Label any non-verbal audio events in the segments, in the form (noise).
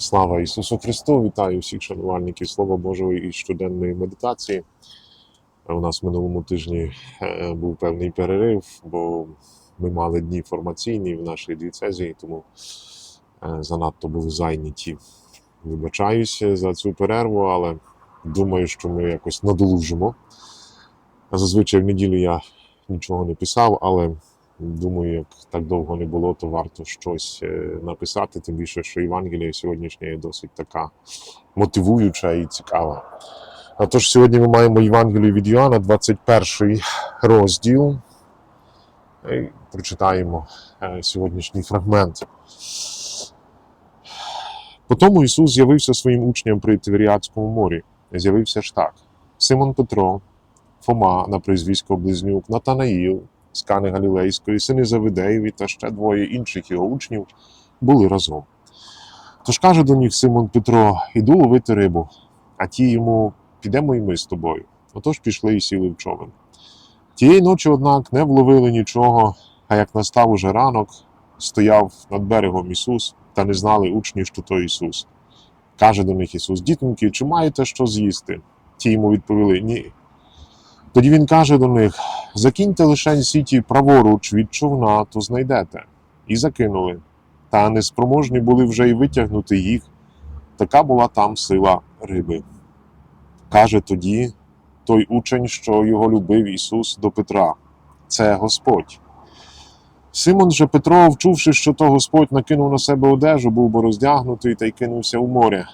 Слава Ісусу Христу! Вітаю всіх шанувальників Слова Божого і щоденної медитації. У нас в минулому тижні е, був певний перерив, бо ми мали дні формаційні в нашій дієцезії, тому е, занадто були зайняті. Вибачаюся за цю перерву, але думаю, що ми якось надолужимо. Зазвичай в неділю я нічого не писав, але думаю, як так довго не було, то варто щось е, написати, тим більше, що Євангелія сьогоднішня є досить така мотивуюча і цікава. А тож сьогодні ми маємо Євангелію від Йоанна, 21 розділ. І прочитаємо е, сьогоднішній фрагмент. Потому Ісус з'явився своїм учням при Тиверіадському морі. З'явився ж так: Симон Петро, Фома на прізвисько Близнюк, Натанаїл, з Кани Галілейської, сини Завидеєві та ще двоє інших його учнів були разом. Тож каже до них Симон Петро: Іду ловити рибу, а ті йому підемо і ми з тобою. Отож пішли і сіли в човен. Тієї ночі, однак, не вловили нічого, а як настав уже ранок, стояв над берегом Ісус, та не знали учні, що то Ісус. Каже до них Ісус: Дітоньки, чи маєте що з'їсти? Ті йому відповіли: Ні. Тоді він каже до них: Закиньте лишень сіті праворуч від човна, то знайдете. І закинули. Та неспроможні були вже й витягнути їх. Така була там сила риби. Каже тоді той учень, що його любив Ісус до Петра: Це Господь. Симон же Петро, вчувши, що то Господь накинув на себе одежу, був бо роздягнутий та й кинувся у море.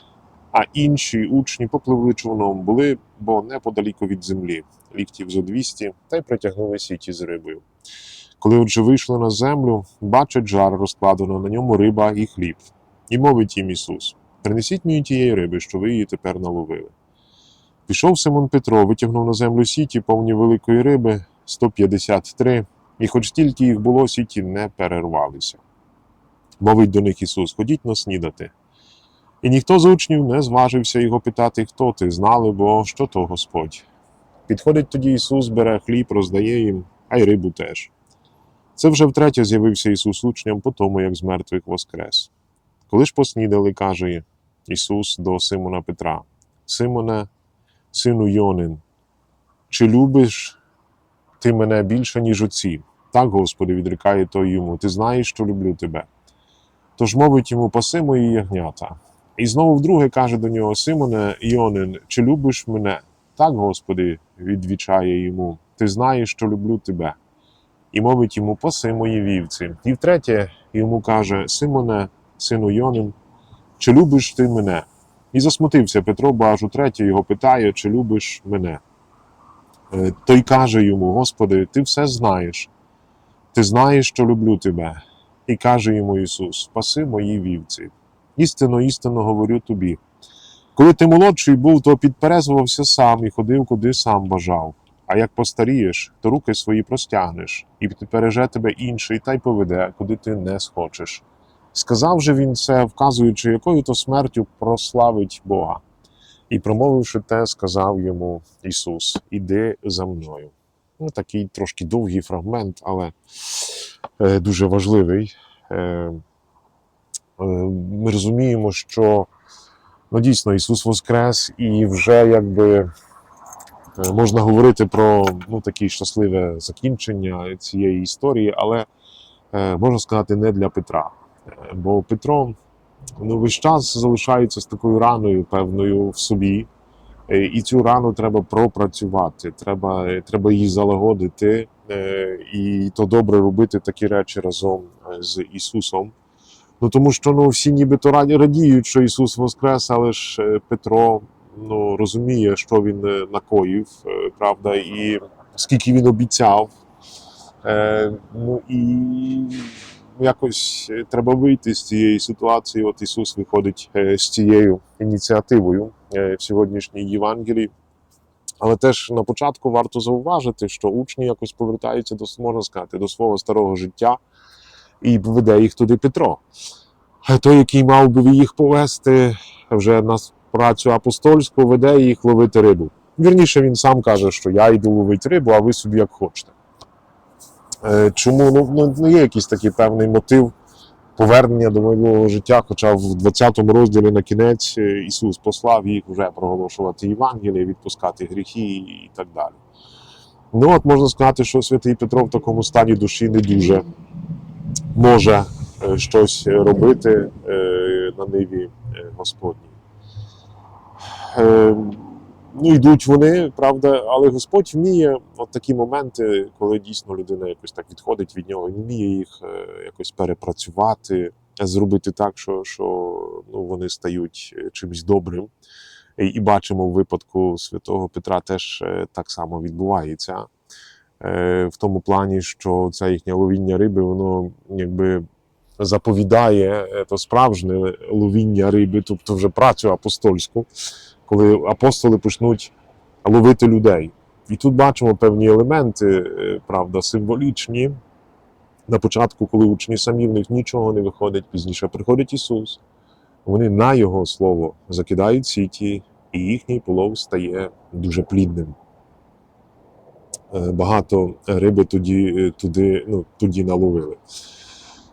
А інші учні попливли човном, були, бо неподаліко від землі, ліктів зо 200, та й притягнули сіті з рибою. Коли отже вийшли на землю, бачать жар розкладено на ньому риба і хліб. І мовить їм Ісус: Принесіть мені тієї риби, що ви її тепер наловили. Пішов Симон Петро, витягнув на землю сіті, повні великої риби 153, і хоч тільки їх було, сіті не перервалися. Мовить до них Ісус: Ходіть на снідати. І ніхто з учнів не зважився його питати, хто ти, знали, бо що то Господь. Підходить тоді Ісус, бере хліб, роздає їм, а й рибу теж. Це вже втретє з'явився Ісус учням по тому, як з мертвих воскрес. Коли ж поснідали, каже Ісус до Симона Петра: Симоне, сину Йонин, чи любиш ти мене більше, ніж оці? Так, Господи, відрікає той йому, ти знаєш, що люблю тебе. Тож мовить йому паси мої ягнята. І знову вдруге каже до нього: Симоне Іонин, чи любиш мене? Так, Господи, відвічає йому, ти знаєш, що люблю тебе. І мовить йому, паси мої вівці. І втретє йому каже: Симоне, сину Йонин, чи любиш ти мене? І засмутився Петро, бо аж утретє його питає, чи любиш мене. Е, Той каже йому: Господи, ти все знаєш, ти знаєш, що люблю тебе. І каже йому Ісус: Паси мої вівці. Істинно, істинно говорю тобі. Коли ти молодший був, то підперезувався сам і ходив, куди сам бажав. А як постарієш, то руки свої простягнеш, і підпереже тебе інший та й поведе, куди ти не схочеш. Сказав же він це, вказуючи, якою то смертю прославить Бога. І, промовивши те, сказав йому Ісус: Іди за мною. Ну, такий трошки довгий фрагмент, але е, дуже важливий. Е, ми розуміємо, що ну, дійсно Ісус Воскрес, і вже якби е, можна говорити про ну, таке щасливе закінчення цієї історії, але е, можна сказати, не для Петра. Е, Бо Петро ну, весь час залишається з такою раною певною в собі. Е, І цю рану треба пропрацювати, треба, е, треба її залагодити, е, і то добре робити такі речі разом е, з Ісусом. Ну тому що ну, всі нібито раді радіють, що Ісус Воскрес, але ж е, Петро ну, розуміє, що він е, накоїв, е, правда, і скільки він обіцяв. Е, ну і якось е, треба вийти з цієї ситуації. От Ісус виходить з цією ініціативою в сьогоднішній Євангелії. Але теж на початку варто зауважити, що учні якось повертаються до можна сказати, до свого старого життя і веде їх туди Петро. Той, який мав би їх повести вже на працю апостольську, веде їх ловити рибу. Вірніше, він сам каже, що я йду ловити рибу, а ви собі як хочете. Е, Чому ну, ну, ну, є якийсь такий певний мотив повернення до минулого життя, хоча в 20 розділі на кінець е, Ісус послав їх вже проголошувати Євангеліє, відпускати гріхи і так далі. Ну, от можна сказати, що святий Петро в такому стані душі не дуже може е, щось робити е, на ниві е, Господній. Е, Ну, йдуть вони, правда, але Господь вміє от такі моменти, коли дійсно людина якось так відходить від нього, вміє їх якось перепрацювати, зробити так, що, що ну, вони стають чимось добрим. І, бачимо в випадку святого Петра теж так само відбувається. Е, В тому плані, що це їхнє ловіння риби, воно якби заповідає е, то справжнє ловіння риби, тобто вже працю апостольську коли апостоли почнуть ловити людей. І тут бачимо певні елементи, е, правда, символічні. На початку, коли учні самі в них нічого не виходить, пізніше приходить Ісус, вони на Його слово закидають сіті, і їхній полов стає дуже плідним. Е, Багато риби тоді, е, туди, ну, тоді наловили.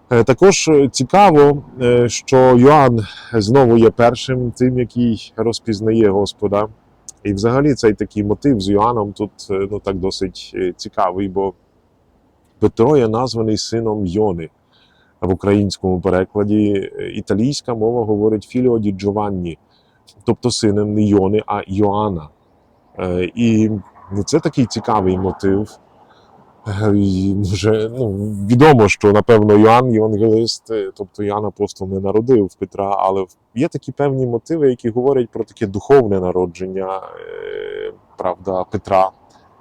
Е, Також цікаво, що Йоанн знову є першим тим, який розпізнає Господа. І взагалі цей такий мотив з Йоанном тут ну, так досить цікавий, бо Петро є названий сином Йони. В українському перекладі італійська мова говорить Філіо ді Джованні, тобто сином не Йони, а Йоанна. І ну, це такий цікавий мотив. Е, І може, ну, відомо, що напевно Йоанн Євангелист, е, тобто Йоанн Апостол не народив Петра, але є такі певні мотиви, які говорять про таке духовне народження е, правда, Петра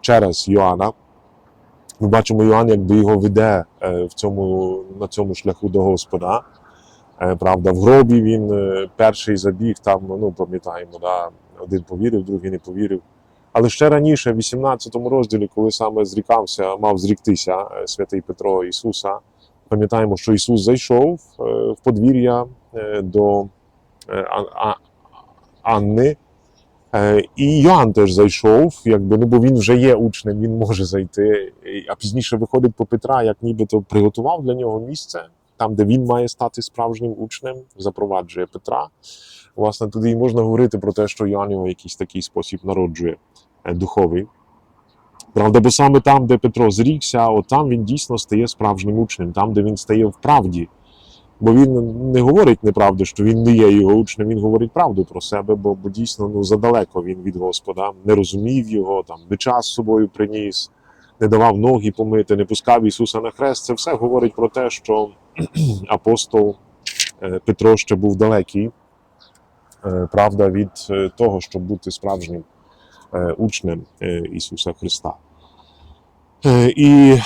через Йоанна. Ми бачимо, Йоанн якби його веде в цьому, на цьому шляху до Господа. Правда, в гробі він перший забіг, там, ну, пам'ятаємо, да, один повірив, другий не повірив. Але ще раніше, в 18 розділі, коли саме зрікався, мав зріктися е, святий Петро Ісуса, пам'ятаємо, що Ісус зайшов е, в подвір'я е, до Анни. І Йоанн теж зайшов, якби, ну, бо він вже є учнем, він може зайти. А пізніше виходить по Петра, як нібито приготував для нього місце, там, де він має стати справжнім учнем, запроваджує Петра. Власне, тоді і можна говорити про те, що Йоанн його в якийсь такий спосіб народжує е, духовий. Правда, бо саме там, де Петро зрікся, от там він дійсно стає справжнім учнем, там, де він стає в правді. Бо він не говорить неправду, що він не є його учнем, він говорить правду про себе, бо, бо дійсно ну, задалеко він від Господа, не розумів його, там, бича з собою приніс, не давав ноги помити, не пускав Ісуса на хрест. Це все говорить про те, що (clears throat) апостол е, Петро ще був далекий, е, правда, від е, того, щоб бути справжнім учнем Ісуса Христа. І,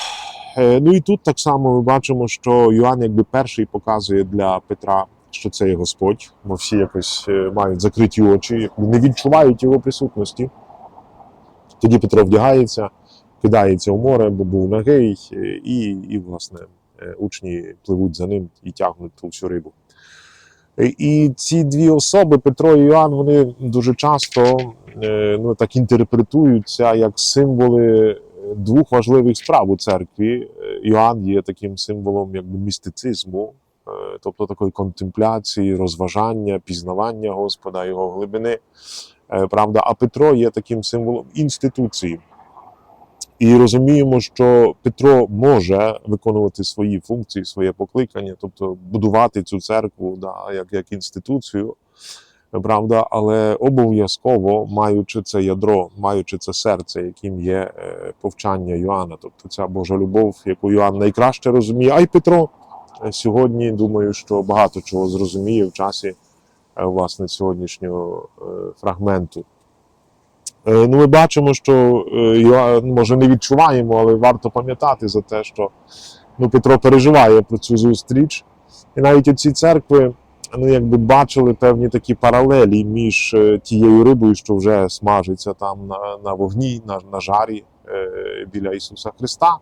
ну і тут так само ми бачимо, що Йоанн якби перший показує для Петра, що це є Господь, бо всі якось мають закриті очі, не відчувають його присутності. Тоді Петро вдягається, кидається в море, бо був нагий, і, і власне, учні пливуть за ним і тягнуть ту всю рибу. Е, І ці дві особи, Петро і Іоанн, вони дуже часто е, ну, так інтерпретуються як символи е, двох важливих справ у церкві. Е, Іоанн є таким символом якби містицизму, е, тобто такої контемпляції, розважання, пізнавання Господа, його глибини. Е, Правда, а Петро є таким символом інституції. І розуміємо, що Петро може виконувати свої функції, своє покликання, тобто будувати цю церкву да, як, як інституцію, правда, але обов'язково маючи це ядро, маючи це серце, яким є е, повчання Йоанна, тобто ця Божа любов, яку Йоанн найкраще розуміє. А й Петро е, сьогодні думаю, що багато чого зрозуміє в часі е, власне сьогоднішнього фрагменту. Е, Ну, ми бачимо, що е, ну, може не відчуваємо, але варто пам'ятати за те, що ну, Петро переживає про цю зустріч. І навіть оці церкви ну, якби бачили певні такі паралелі між е, тією рибою, що вже смажиться там на, на вогні, на, на жарі біля Ісуса Христа.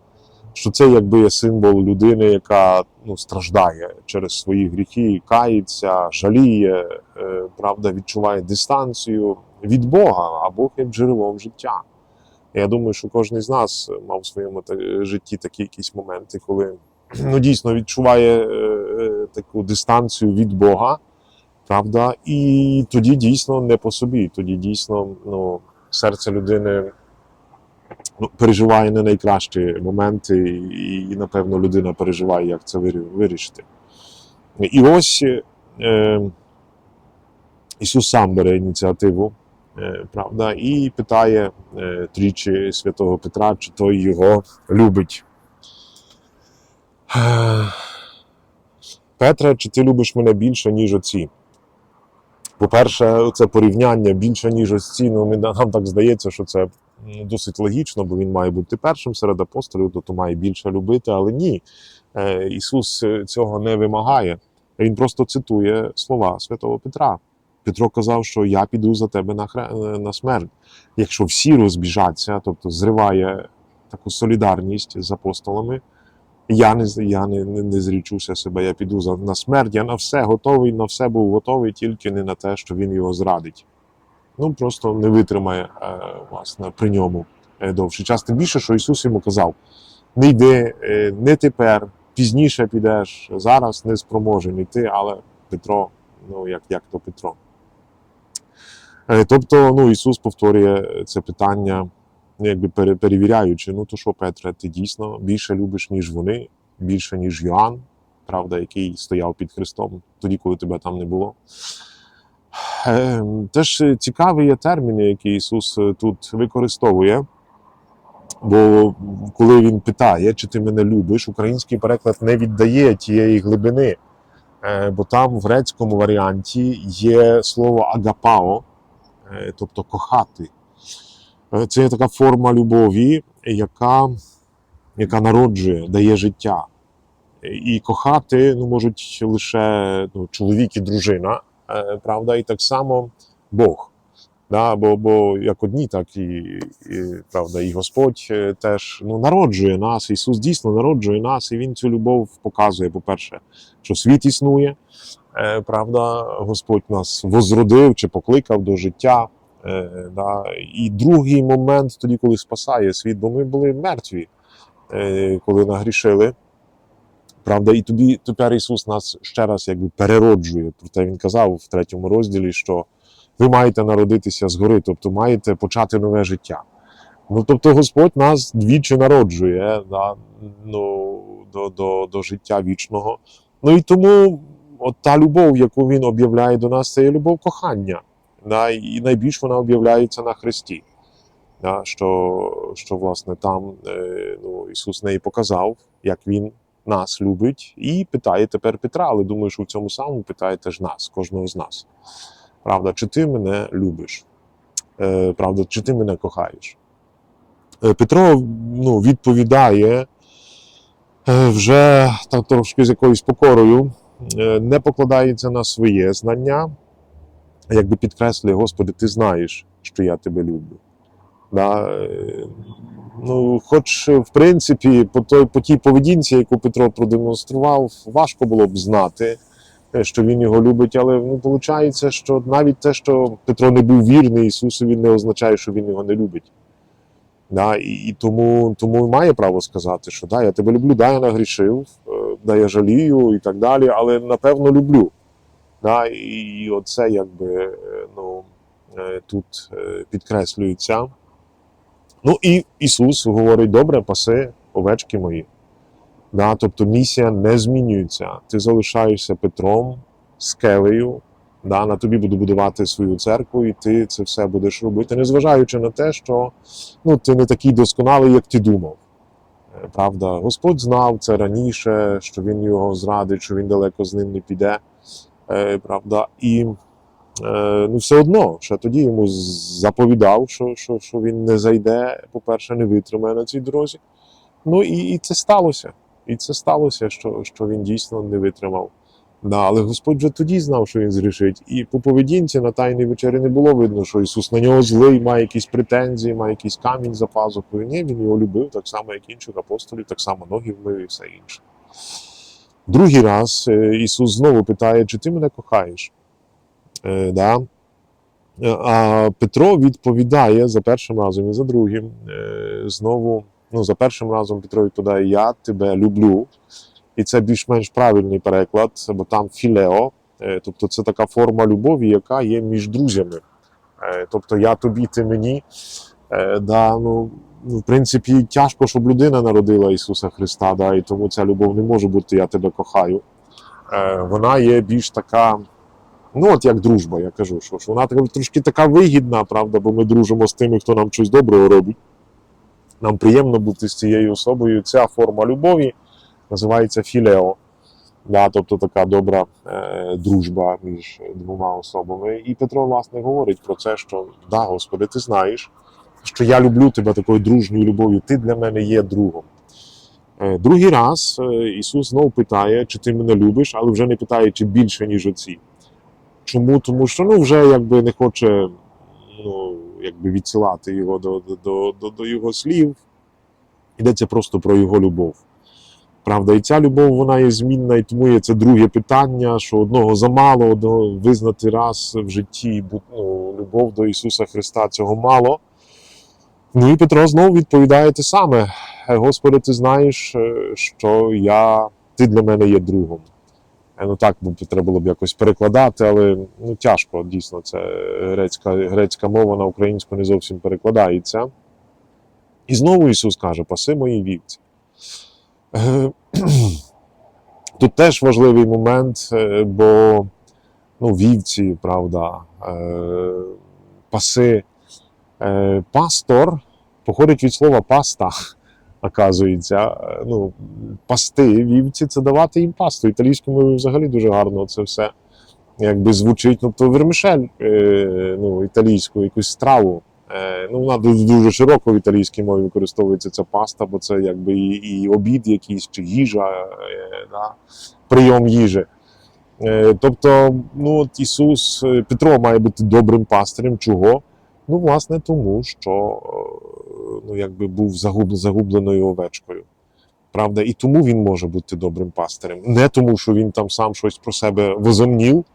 Що це якби є символ людини, яка ну, страждає через свої гріхи, кається, жаліє, е, правда, відчуває дистанцію від Бога, а Бог є джерелом життя. Я думаю, що кожен з нас мав в своєму житті такі якісь моменти, коли (clears throat) ну, дійсно відчуває е, е, таку дистанцію від Бога, правда, і тоді дійсно не по собі, тоді дійсно ну, серце людини ну, переживає не найкращі моменти, і, і, напевно, людина переживає, як це вирішити. І ось е, Ісус сам бере ініціативу, е, правда, і питає е, тричі святого Петра, чи той його любить. Петре, чи ти любиш мене більше, ніж оці? По-перше, це порівняння більше, ніж оці. Ну, нам так здається, що це досить логічно, бо він має бути першим серед апостолів, тобто має більше любити, але ні. Е, Ісус е, цього не вимагає. Він просто цитує слова святого Петра. Петро казав, що я піду за тебе на, хре... на смерть. Якщо всі розбіжаться, тобто зриває таку солідарність з апостолами, я не, я не, не, не зрічуся себе, я піду за, на смерть, я на все готовий, на все був готовий, тільки не на те, що він його зрадить. Ну, просто не витримає е, власне, при ньому е, довший час. Тим більше, що Ісус йому казав: не йди, е, не тепер, пізніше підеш, зараз не спроможен йти, але Петро, ну як, як то Петро. Тобто, ну, Ісус повторює це питання, ну, якби перевіряючи, ну то що, Петре, ти дійсно більше любиш, ніж вони, більше, ніж Йоанн, правда, який стояв під Христом тоді, коли тебе там не було. Е, Теж е, цікаві є терміни, які Ісус е, тут використовує. Бо коли він питає, чи ти мене любиш, український переклад не віддає тієї глибини. Е, Бо там в грецькому варіанті є слово агапао, тобто кохати. Це є така форма любові, яка, яка народжує, дає життя. І кохати ну, можуть лише ну, чоловік і дружина, правда, і так само Бог. Да, бо, бо як одні, так і, і, правда, і Господь е, теж ну, народжує нас. Ісус дійсно народжує нас, і Він цю любов показує, по-перше, що світ існує. Е, правда, Господь нас возродив чи покликав до життя. Е, да. І другий момент, тоді, коли спасає світ, бо ми були мертві, е, коли нагрішили. Правда, і тобі тепер Ісус нас ще раз якби перероджує. Проте Він казав в третьому розділі, що ви маєте народитися згори, тобто маєте почати нове життя. Ну, тобто Господь нас двічі народжує да, ну, до, до, до життя вічного. Ну і тому от та любов, яку він об'являє до нас, це є любов кохання. Да, і найбільш вона об'являється на Христі. Да, що, що власне там е, ну, Ісус неї показав, як Він нас любить, і питає тепер Петра, але думаю, що в цьому самому питає теж нас, кожного з нас. Правда, чи ти мене любиш? Е, правда, чи ти мене кохаєш? Е, Петро ну, відповідає е, вже так трошки з якоюсь покорою, не покладається на своє знання, якби підкреслює, Господи, ти знаєш, що я тебе люблю. Да? е, Ну, хоч, в принципі, по, той, по тій поведінці, яку Петро продемонстрував, важко було б знати, е, що він його любить, але ну, виходить, що навіть те, що Петро не був вірний Ісусові, не означає, що він його не любить. Да, і, і тому, тому має право сказати, що да, я тебе люблю, да, я нагрішив, е, да, я жалію і так далі, але напевно люблю. Да, і, оце якби е, ну, е, тут е, підкреслюється. Ну і Ісус говорить: добре, паси овечки мої. Да, тобто місія не змінюється. Ти залишаєшся Петром, скелею. Да, на тобі буду будувати свою церкву, і ти це все будеш робити, незважаючи на те, що ну, ти не такий досконалий, як ти думав. Е, Правда, Господь знав це раніше, що він його зрадить, що він далеко з ним не піде. Е, Правда, і ну, все одно, ще тоді йому заповідав, що, що, що він не зайде, по-перше, не витримає на цій дорозі. Ну і, і це сталося. І це сталося, що, що він дійсно не витримав. Да, але Господь вже тоді знав, що він зрішить. І по поведінці на Тайній вечері не було видно, що Ісус на нього злий, має якісь претензії, має якийсь камінь за пазухою. Ні, він його любив, так само, як інших апостолів, так само ноги вмив і все інше. Другий раз е, Ісус знову питає, чи ти мене кохаєш? Е, да? Е, А Петро відповідає за першим разом і за другим. Е, Знову, ну, за першим разом Петро відповідає: Я тебе люблю. і це більш-менш правильний переклад, бо там філео, тобто це така форма любові, яка є між друзями. Тобто я тобі, ти мені. Да, ну, в принципі, тяжко, щоб людина народила Ісуса Христа, да, і тому ця любов не може бути Я тебе кохаю. Вона є більш така, ну от як дружба, я кажу, що, що вона трошки така вигідна, правда, бо ми дружимо з тими, хто нам щось доброго робить. Нам приємно бути з цією особою. Ця форма любові називається філео. Да, тобто така добра е, дружба між двома особами. І Петро, власне, говорить про це, що да, Господи, ти знаєш, що я люблю тебе такою дружньою любов'ю, ти для мене є другом. Е, другий раз е, Ісус знову питає, чи ти мене любиш, але вже не питає, чи більше, ніж оці. Чому? Тому що ну, вже якби не хоче ну, якби відсилати його до, до, до, до, його слів. Йдеться просто про його любов. Правда, і ця любов вона є змінна, і тому є це друге питання, що одного замало, одного визнати раз в житті ну, любов до Ісуса Христа цього мало. Ну і Петро знову відповідає те саме. «Е, Господи, ти знаєш, е, що я, ти для мене є другом. Е, Ну так бо треба було б якось перекладати, але ну, тяжко, дійсно, це грецька, грецька мова на українську не зовсім перекладається. І знову Ісус каже: паси мої вівці. Е, (clears throat) Тут теж важливий момент, е, бо ну, вівці, правда, паси. Пастор походить від слова паста, оказується. Е, Ну, пасти вівці це давати їм пасту. Італійською мовою взагалі дуже гарно це все якби звучить. Ну, то вермішель е, ну, італійською, якусь страву. Е, ну, вона дуже, широко в італійській мові використовується ця паста, бо це якби і, і обід якийсь, чи їжа, да, прийом їжі. Тобто, ну, от Ісус, Петро має бути добрим пастирем. Чого? Ну, власне, тому що ну, якби був загуб, загубленою овечкою. Правда, і тому він може бути добрим пастирем. Не тому, що він там сам щось про себе возомнів,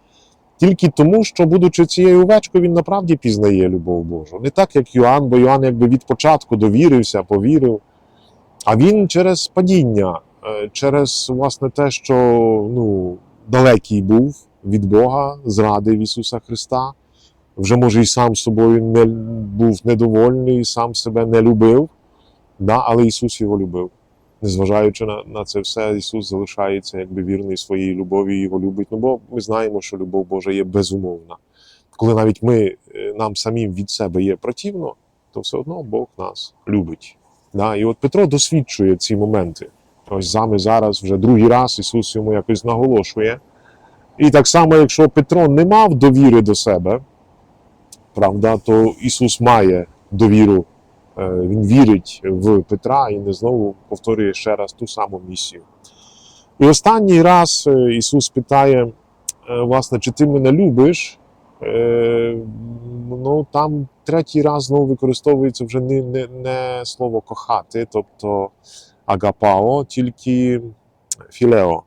тільки тому, що, будучи цією овечкою, він направді пізнає любов Божу. Не так, як Йоанн, бо Йоанн якби від початку довірився, повірив. А він через падіння, е, через власне те, що ну, далекий був від Бога, зрадив Ісуса Христа, вже може і сам собою не був недовольний, сам себе не любив, да, але Ісус його любив. Незважаючи на, на це все, Ісус залишається якби вірний своїй любові, його любить. Ну бо ми знаємо, що любов Божа є безумовна. Коли навіть ми е, нам самим від себе є противно, то все одно Бог нас любить. Да? І от Петро досвідчує ці моменти. Ось саме зараз вже другий раз Ісус йому якось наголошує. І так само, якщо Петро не мав довіри до себе, правда, то Ісус має довіру. Е, Він вірить в Петра і не знову повторює ще раз ту саму місію. І останній раз е, Ісус питає, е, власне, чи ти мене любиш? Ну, там третій раз знову використовується вже не, не, не слово кохати, тобто агапао, тільки філео.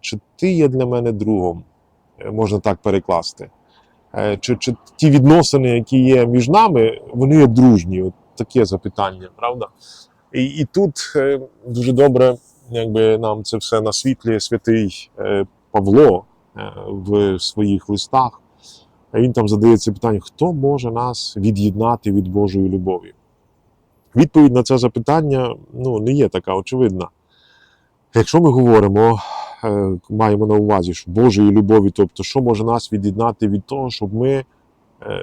Чи ти є для мене другом? Можна так перекласти. Е, Чи, чи ті відносини, які є між нами, вони є дружні? От таке запитання, правда? І, і тут е, дуже добре, якби нам це все насвітлює святий е, Павло в своїх листах. Він там задається питання, хто може нас від'єднати від Божої любові? Відповідь на це запитання ну, не є така очевидна. Якщо ми говоримо, маємо на увазі, що Божої любові, тобто, що може нас від'єднати від того, щоб ми е,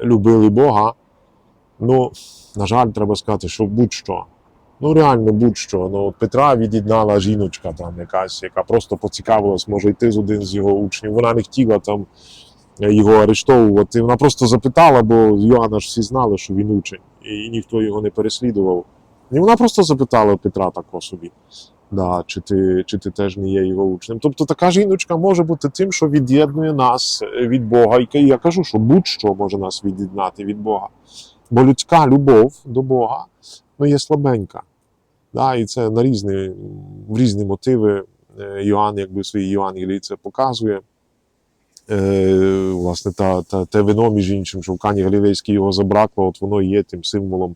любили Бога, ну, на жаль, треба сказати, що будь-що. Ну, реально, будь-що. Ну, Петра від'єднала жіночка там якась, яка просто поцікавилась, може йти з один з його учнів. Вона не хотіла там е, його арештовувати. Вона просто запитала, бо Йоанна ж всі знали, що він учень, і ніхто його не переслідував. І вона просто запитала Петра тако собі. Да, чи ти, чи ти теж не є його учнем? Тобто така жіночка може бути тим, що від'єднує нас е, від Бога. І я кажу, що будь-що може нас від'єднати від Бога. Бо людська любов до Бога ну, є слабенька. Да, і це на різні, в різні мотиви е, Йоанн, якби в своїй Євангелії це показує. Е, власне, та, та, те вино, між іншим, що в Кані Галілейській його забракло, от воно є тим символом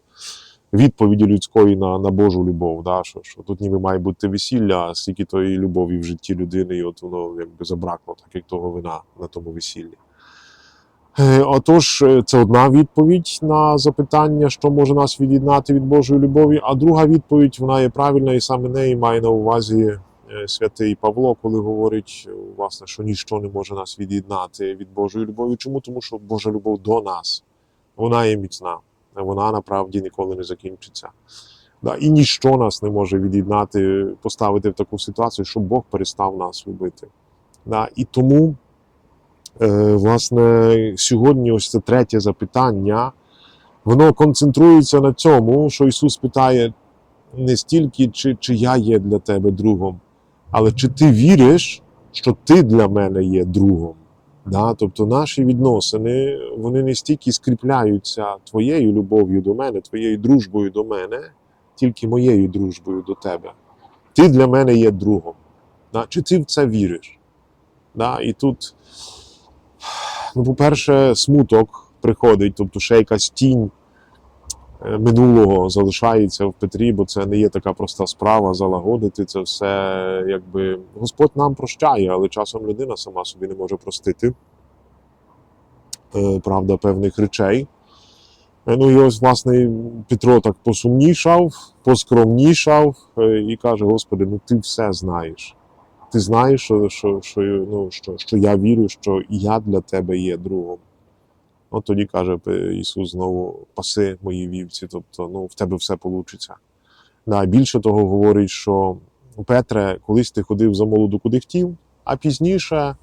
відповіді людської на, на Божу любов. Да? Що, що тут ніби має бути весілля, а стільки тої любові в житті людини, і от воно якби забракло, так як того вина на тому весіллі. Е, Отож, е, це одна відповідь на запитання, що може нас від'єднати від Божої любові. А друга відповідь вона є правильна, і саме неї має на увазі е, святий Павло, коли говорить, власне, що ніщо не може нас від'єднати від Божої любові. Чому? Тому що Божа любов до нас, вона є міцна, вона направді ніколи не закінчиться. І ніщо нас не може від'єднати, поставити в таку ситуацію, щоб Бог перестав нас любити. І тому. Е, власне, сьогодні ось це третє запитання, воно концентрується на цьому, що Ісус питає не стільки, чи, чи я є для тебе другом, але чи ти віриш, що ти для мене є другом. Да? Тобто наші відносини вони не стільки скріпляються твоєю любов'ю до мене, твоєю дружбою до мене, тільки моєю дружбою до тебе. Ти для мене є другом. Да? Чи ти в це віриш? Да? І тут Ну, по-перше, смуток приходить, тобто ще якась тінь минулого залишається в Петрі, бо це не є така проста справа залагодити це все. Якби Господь нам прощає, але часом людина сама собі не може простити е, правда, певних речей. Е, Ну і ось, власне, Петро так посумнішав, поскромнішав е, і каже: Господи, ну ти все знаєш. Ти знаєш, що, що, що, ну, що, що я вірю, що я для тебе є другом. От тоді каже Ісус знову паси мої вівці, тобто ну, в тебе все вийде. Да, більше того, говорить, що Петре, колись ти ходив за молоду куди хотів, а пізніше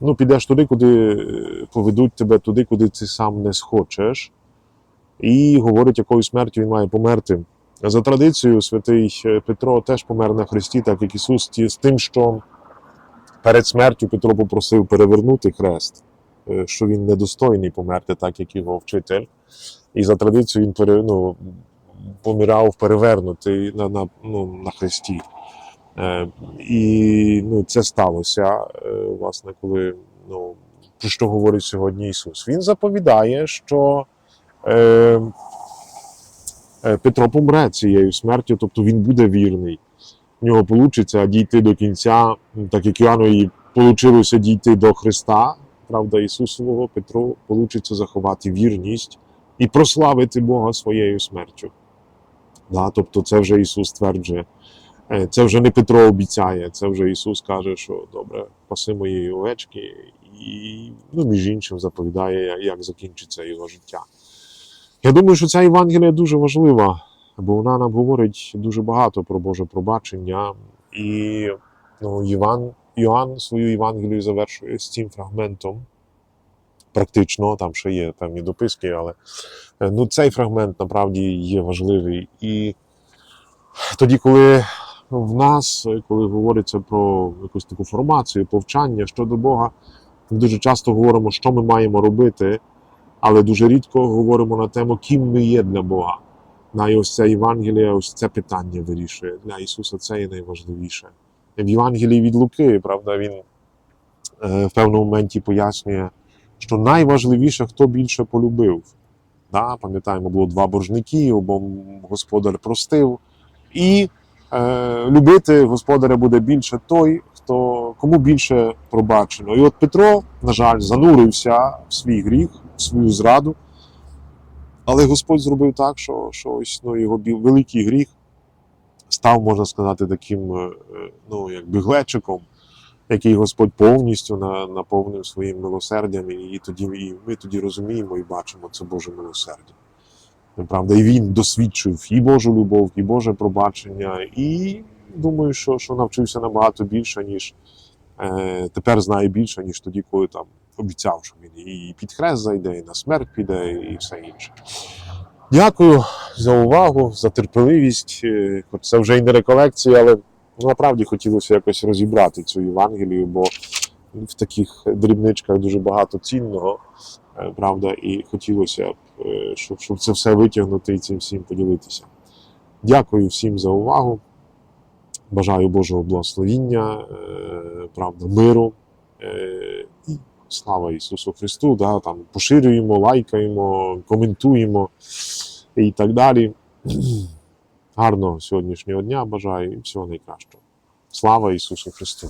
ну, підеш туди, куди е, поведуть тебе туди, куди ти сам не схочеш. І говорить, якою смертю він має померти. За традицією, святий е, Петро теж помер на хресті, так як Ісус, з тим, що перед смертю Петро попросив перевернути хрест, що він недостойний померти, так як його вчитель. І за традицією він пере, ну, помирав перевернутий на, на, ну, на хресті. Е, і ну, це сталося, е, власне, коли ну, про що говорить сьогодні Ісус. Він заповідає, що. Е, Е, Петро помре цією смертю, тобто він буде вірний. В нього вийде дійти до кінця, так як Іоаннові вийшло дійти до Христа, правда, Ісусового, Петро вийде заховати вірність і прославити Бога своєю смертю. Да, тобто це вже Ісус стверджує. Е, Це вже не Петро обіцяє, це вже Ісус каже, що добре, паси моєї овечки, і ну, між іншим заповідає, як закінчиться його життя. Я думаю, що ця Євангелія дуже важлива, бо вона нам говорить дуже багато про Боже пробачення. І ну, Іван, Іоанн свою Євангелію завершує з цим фрагментом. Практично, там ще є певні дописки, але е, ну, цей фрагмент насправді є важливий. І тоді, коли в нас, е, коли говориться про якусь таку формацію, повчання щодо Бога, ми дуже часто говоримо, що ми маємо робити, але дуже рідко говоримо на тему, ким ми є для Бога. На ось ця Євангелія, ось це питання вирішує. Для Ісуса це є найважливіше. В Євангелії від Луки, правда, він е, в певному моменті пояснює, що найважливіше, хто більше полюбив. Да, пам'ятаємо, було два боржники, обом господар простив. І е, любити господаря буде більше той, хто кому більше пробачено. І от Петро, на жаль, занурився в свій гріх, в свою зраду. Але Господь зробив так, що, що ось, ну, його великий гріх став, можна сказати, таким е, е, ну, якби глечиком, який Господь повністю на, наповнив своїм милосердям, і тоді і ми тоді розуміємо і бачимо це Боже милосердя. Правда, і він досвідчив і Божу любов, і Боже пробачення, і думаю, що, що навчився набагато більше, ніж е, тепер знає більше, ніж тоді, коли там обіцяв, що він і під хрест зайде, і на смерть піде, і все інше. Дякую за увагу, за терпеливість. Е, це вже і не реколекція, але направді хотілося якось розібрати цю Євангелію, бо в таких дрібничках дуже багато цінного, е, правда, і хотілося б, е, щоб, щоб це все витягнути і цим всім поділитися. Дякую всім за увагу. Бажаю Божого благословіння, правда, миру. Слава Ісусу Христу! Да, там, поширюємо, лайкаємо, коментуємо і так далі. Гарного сьогоднішнього дня бажаю і всього найкращого. Слава Ісусу Христу!